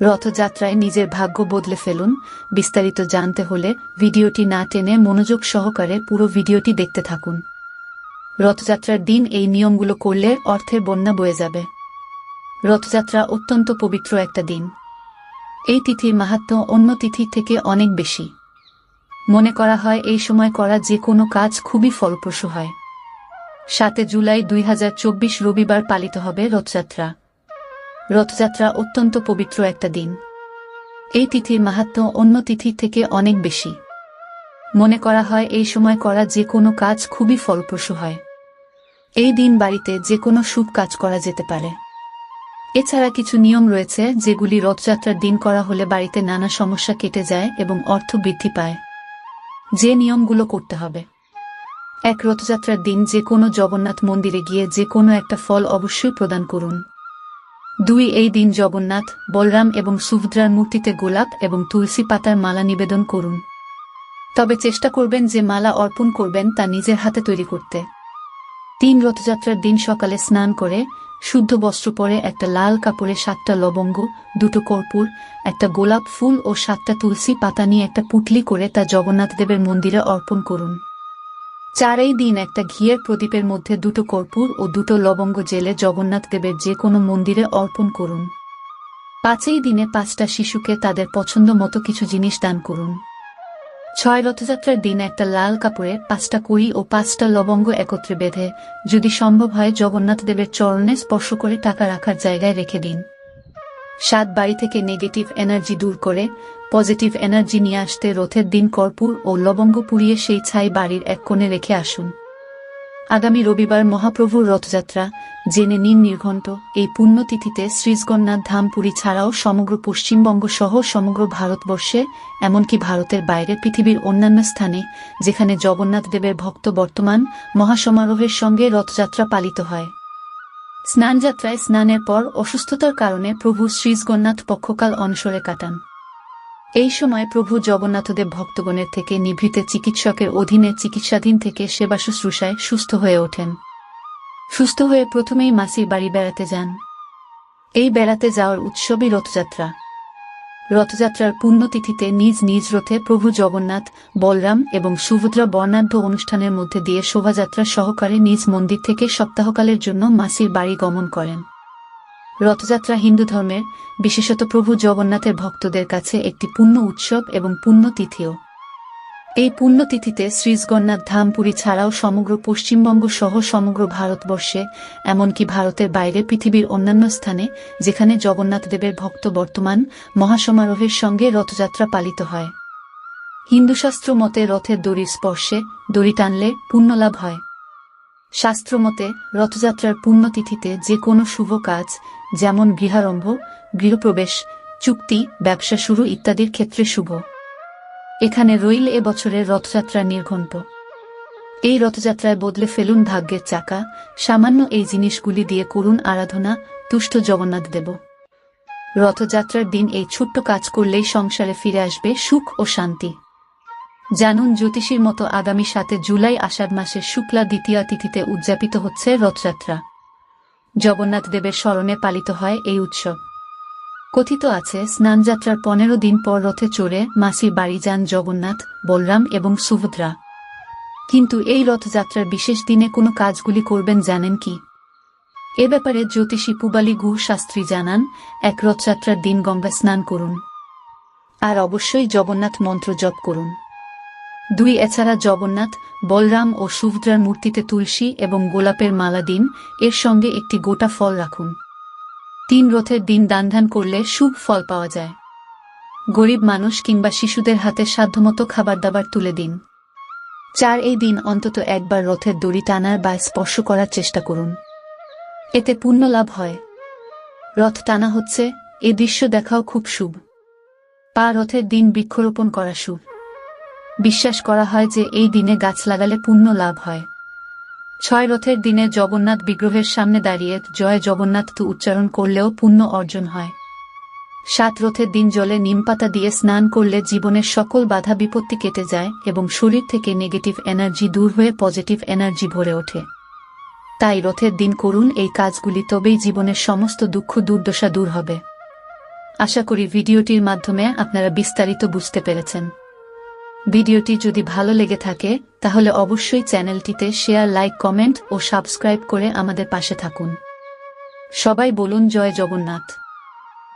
রথযাত্রায় নিজের ভাগ্য বদলে ফেলুন। বিস্তারিত জানতে হলে ভিডিওটি না টেনে মনোযোগ সহকারে পুরো ভিডিওটি দেখতে থাকুন। রথযাত্রার দিন এই নিয়মগুলো করলে অর্থের বন্যা বয়ে যাবে। রথযাত্রা অত্যন্ত পবিত্র একটা দিন। এই তিথির মাহাত্ম্য অন্য তিথির থেকে অনেক বেশি। মনে করা হয় এই সময় করা যে কোনো কাজ খুবই ফলপ্রসূ হয়। সাতে জুলাই দুই হাজার চব্বিশ রবিবার পালিত হবে রথযাত্রা। রথযাত্রা অত্যন্ত পবিত্র একটা দিন। এই তিথির মাহাত্ম্য অন্য তিথির থেকে অনেক বেশি। মনে করা হয় এই সময় করা যে কোনো কাজ খুবই ফলপ্রসূ হয়। এই দিন বাড়িতে যে কোনো শুভ কাজ করা যেতে পারে। এছাড়া কিছু নিয়ম রয়েছে যেগুলি রথযাত্রার দিন করা হলে বাড়িতে নানা সমস্যা কেটে যায় এবং অর্থ বৃদ্ধি পায়। যে নিয়মগুলো করতে হবে। এক রথযাত্রার দিন যে কোনো জগন্নাথ মন্দিরে গিয়ে যে কোনো একটা ফল অবশ্যই প্রদান করুন। দুই এই দিন জগন্নাথ, বলরাম এবং সুভদ্রার মূর্তিতে গোলাপ এবং তুলসী পাতার মালা নিবেদন করুন। তবে চেষ্টা করবেন যে মালা অর্পণ করবেন তা নিজের হাতে তৈরি করতে। তিন রথযাত্রার দিন সকালে স্নান করে, শুদ্ধ বস্ত্র পরে একটা লাল কাপড়ে সাতটা লবঙ্গ, দুটো কর্পূর, একটা গোলাপ ফুল ও সাতটা তুলসী পাতা নিয়ে একটা পুটলি করে তা জগন্নাথ দেবের মন্দিরে অর্পণ করুন। চারই দিন একটা ঘিয়ের প্রদীপের মধ্যে দুটো কর্পূর ও দুটো লবঙ্গ জেলে জগন্নাথ দেবের যে কোনো মন্দিরে অর্পণ করুন। পাঁচই দিনে পাঁচটা শিশুকে তাদের পছন্দ মতো কিছু জিনিস দান করুন। ছয় রথযাত্রার দিন একটা লাল কাপড়ে পাঁচটা কুড়ি ও পাঁচটা লবঙ্গ একত্রে বেঁধে, যদি সম্ভব হয় জগন্নাথ দেবের চরণে স্পর্শ করে টাকা রাখার জায়গায় রেখে দিন। সাত বাড়ি থেকে নেগেটিভ এনার্জি দূর করে, পজিটিভ এনার্জি নিয়ে আসতে রথের দিন কর্পূর ও লবঙ্গ পুড়িয়ে সেই ছাই বাড়ির এক কোণে রেখে আসুন। আগামী রবিবার মহাপ্রভুর রথযাত্রা, জেনে নিন নির্ঘণ্ট, এই পুণ্যতিথিতে শ্রীজগন্নাথ ধামপুরী ছাড়াও সমগ্র পশ্চিমবঙ্গ সহ সমগ্র ভারতবর্ষে, এমনকি ভারতের বাইরে পৃথিবীর অন্যান্য স্থানে, যেখানে জগন্নাথ দেবের ভক্ত বর্তমান মহাসমারোহের সঙ্গে রথযাত্রা পালিত হয়। স্নানযাত্রায় স্নানের পর অসুস্থতার কারণে প্রভু শ্রীজগন্নাথ পক্ষকাল অনসরে কাটান। এই সময় প্রভু জগন্নাথদেব ভক্তগণের থেকে নিভৃতে চিকিৎসকের অধীনে চিকিৎসাধীন থেকে সেবা শুশ্রূষায় সুস্থ হয়ে ওঠেন। সুস্থ হয়ে প্রথমেই মাসির বাড়ি বেড়াতে যান। এই বেড়াতে যাওয়ার উৎসবই রথযাত্রা। রথযাত্রার পুণ্যতিথিতে নিজ নিজ রথে প্রভু জগন্নাথ, বলরাম এবং সুভদ্রা বর্ণাঢ্য অনুষ্ঠানের মধ্যে দিয়ে শোভাযাত্রা সহকারে নিজ মন্দির থেকে সপ্তাহকালের জন্য মাসির বাড়ি গমন করেন। রথযাত্রা হিন্দু ধর্মের, বিশেষত প্রভু জগন্নাথের ভক্তদের কাছে একটি পুণ্য উৎসব এবং পুণ্যতিথিও। এই পুণ্যতিথিতে শ্রীজগন্নাথ ধামপুরী ছাড়াও সমগ্র পশ্চিমবঙ্গ সহ সমগ্র ভারতবর্ষে, এমনকি ভারতের বাইরে পৃথিবীর অন্যান্য স্থানে, যেখানে জগন্নাথ দেবের ভক্ত বর্তমান মহাসমারোহের সঙ্গে রথযাত্রা পালিত হয়। হিন্দুশাস্ত্র মতে রথের দড়ির স্পর্শে দড়ি টানলে পুণ্যলাভ হয়। শাস্ত্রমতে রথযাত্রার পুণ্যতিথিতে যে কোনো শুভ কাজ, যেমন গৃহারম্ভ, গৃহপ্রবেশ, চুক্তি, ব্যবসা শুরু ইত্যাদির ক্ষেত্রে শুভ। এখানে রইল এ বছরের রথযাত্রা নির্ঘণ্ট। এই রথযাত্রায় বদলে ফেলুন ভাগ্যের চাকা, সামান্য এই জিনিসগুলি দিয়ে করুন আরাধনা, তুষ্ট জগন্নাথ দেব। রথযাত্রার দিন এই ছোট্ট কাজ করলেই সংসারে ফিরে আসবে সুখ ও শান্তি। জানুন জ্যোতিষীর মতো আগামী সাথে জুলাই আষাঢ় মাসের শুক্লা দ্বিতীয় তিথিতে উদযাপিত হচ্ছে রথযাত্রা। জগন্নাথ দেবের স্মরণে পালিত হয় এই উৎসব। কথিত আছে, স্নানযাত্রার পনেরো দিন পর রথে চড়ে মাসির বাড়ি যান জগন্নাথ, বলরাম এবং সুভদ্রা। কিন্তু এই রথযাত্রার বিশেষ দিনে কোনো কাজগুলি করবেন জানেন কি? এ ব্যাপারে জ্যোতিষী পুবালি গুহ শাস্ত্রী জানান, এক রথযাত্রার দিন গঙ্গা স্নান করুন। আর অবশ্যই জগন্নাথ মন্ত্র জপ করুন। দুই এছাড়া জগন্নাথ, বলরাম ও সুভদ্রার মূর্তিতে তুলসী এবং গোলাপের মালা দিন, এর সঙ্গে একটি গোটা ফল রাখুন। তিন রথের দিন দান করলে শুভ ফল পাওয়া যায়। গরিব মানুষ কিংবা শিশুদের হাতে সাধ্যমতো খাবার দাবার তুলে দিন। চার এই দিন অন্তত একবার রথের দড়ি টানার বা স্পর্শ করার চেষ্টা করুন। এতে পুণ্য লাভ হয়। রথ টানা হচ্ছে, এ দৃশ্য দেখাও খুব শুভ। পা রথের দিন বৃক্ষরোপণ করা শুভ। বিশ্বাস করা হয় যে এই দিনে গাছ লাগালে পুণ্য লাভ হয়। ছয় রথের দিনে জগন্নাথ বিগ্রহের সামনে দাঁড়িয়ে জয় জগন্নাথ তু উচ্চারণ করলেও পুণ্য অর্জন হয়। সাত রথের দিন জলে নিমপাতা দিয়ে স্নান করলে জীবনের সকল বাধা বিপত্তি কেটে যায় এবং শরীর থেকে নেগেটিভ এনার্জি দূর হয়ে পজিটিভ এনার্জি ভরে ওঠে। তাই রথের দিন করুন এই কাজগুলি তবেই জীবনের সমস্ত দুঃখ দুর্দশা দূর হবে। আশা করি ভিডিওটির মাধ্যমে আপনারা বিস্তারিত বুঝতে পেরেছেন। ভিডিওটি যদি ভালো লেগে থাকে তাহলে অবশ্যই চ্যানেলটিতে শেয়ার, লাইক, কমেন্ট ও সাবস্ক্রাইব করে আমাদের পাশে থাকুন। সবাই বলুন, জয় জগন্নাথ।